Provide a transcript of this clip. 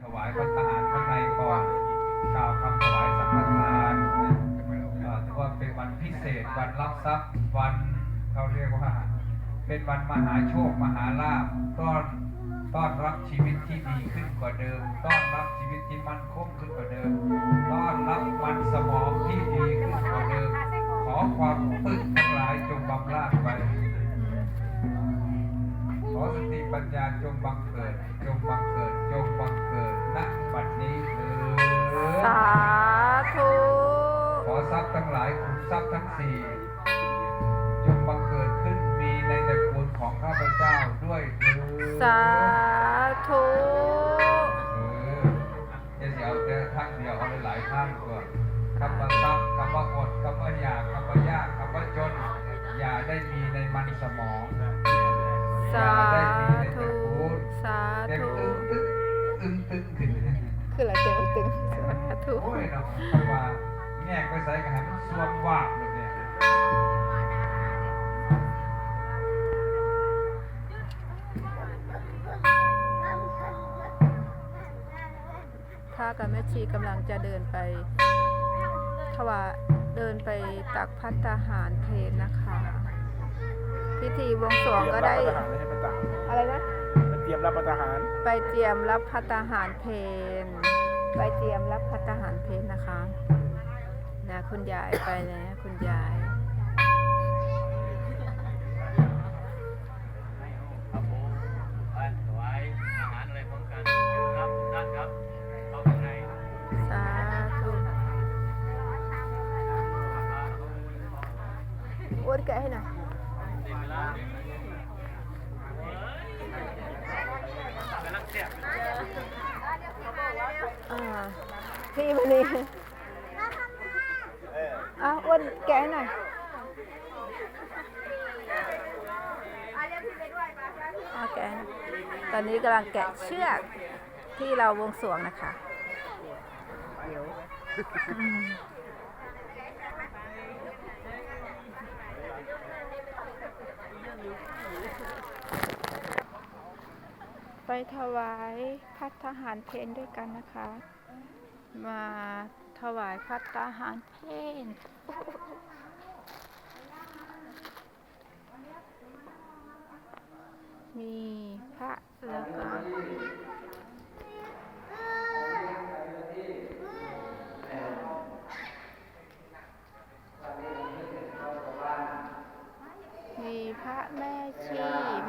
ถวายพระทหารข้างในก่อนกล่าวคำถวายสังฆทานเออถือว่าเป็นวันพิเศษวันรับทรัพย์วันเขาเรียกว่า เป็นวันมหาโชคมหาลาภต้อนต้อนรับชีวิตที่ดีขึ้นกว่าเดิม ต้อนรับชีวิตที่มั่นคงขึ้นกว่าเดิม ต้อนรับมันสมองที่ดีขึ้นกว่าเดิม ขอความปึกทั้งหลายจงบำราดไป ขอสติปัญญาจงบังเกิด จงบังเกิด จงบังาธุ ขอทรัพย์ทั้งหลายขุมทรัพย์ทั้งสี่จงบังเกิดขึ้นมีในตระกูลของข้าพเจ้าด้วยเถิดสาธุเออจะเสียเอาแต่ทั้งเดียวเอาหลายๆท่านก่อนคำว่าทรัพย์คำว่าอดคำว่าอยากคำว่ายากคำว่าจน อย่าได้มีในมันสมองสาธุสาเต็มธุตึ้งตึ้งตึ้งตึ้งขึ้นคืออะไรเต็มตึงสา ธุโอ้ยเนาะคำว่าแง่ไปใส่กันให้มันส่วนวาบเลยเนี่ยพระกับแม่ชีกำลังจะเดินไปถวายเดินไปตักพัตตาหารเพลนนะคะ พิธีบวงสรวงก็ได้เตรียมรับประทานให้ประจักษ์อะไรนะ เตรียมรับประทานไปเตรียมรับพัตตาหารเพน ไปเตรียมรับพัตตาหารเพนนะคะนะคุณยายไปแล้วคุณยายครับผมไปถวายอาหารอะไรพร้อมกันครับทุกท่านครับเข้าข้างในสาธุอ้วนแกะให้หน่อยเต็มเวลากำลังเสียบอ่า พี่มานี่อะอ้วนแกะให้หน่อยอะแกะให้หน่อยตอนนี้กำลังแกะเชือกที่เราวงสรวงนะคะอืมไปถวายพัฒหารเพนด้วยกันนะคะ มาถวายพัฒหารเพนมีพระแล้วก็มีพระแม่ชี